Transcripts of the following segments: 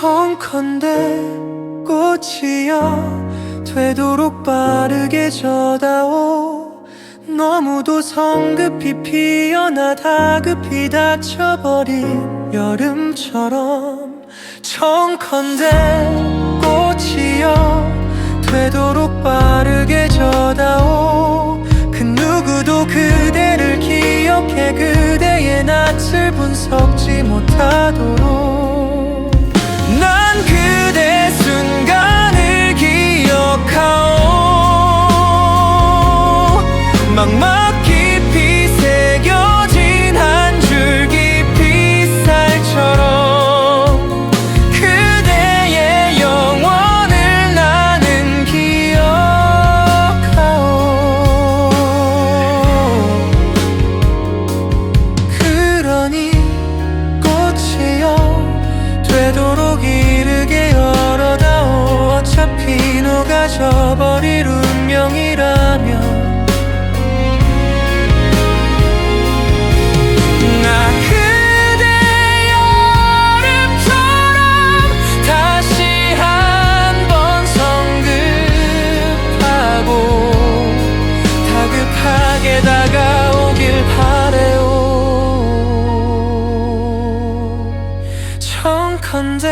청컨대 꽃이여 되도록 빠르게 져다오. 너무도 성급히 피어나 다급히 닫혀버린 여름처럼 청컨대 꽃이여 되도록 빠르게 져다오. 그 누구도 그대를 기억해 그대의 낯을 분석지 못하도 다가오길 바래요. 청컨대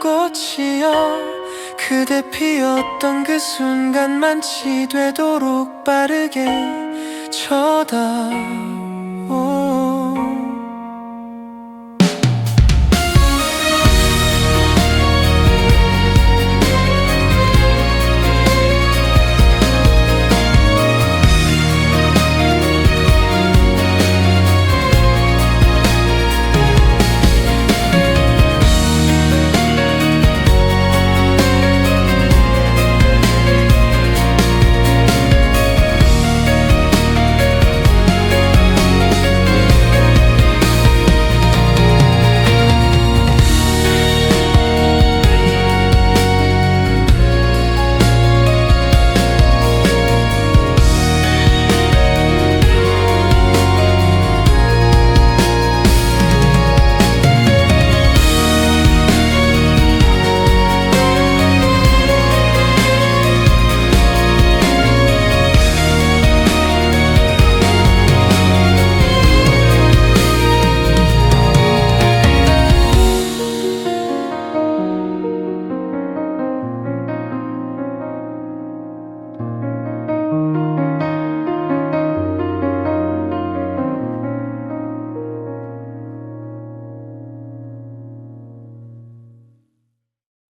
꽃이여 그대 피었던 그 순간만치 되도록 빠르게 쳐다오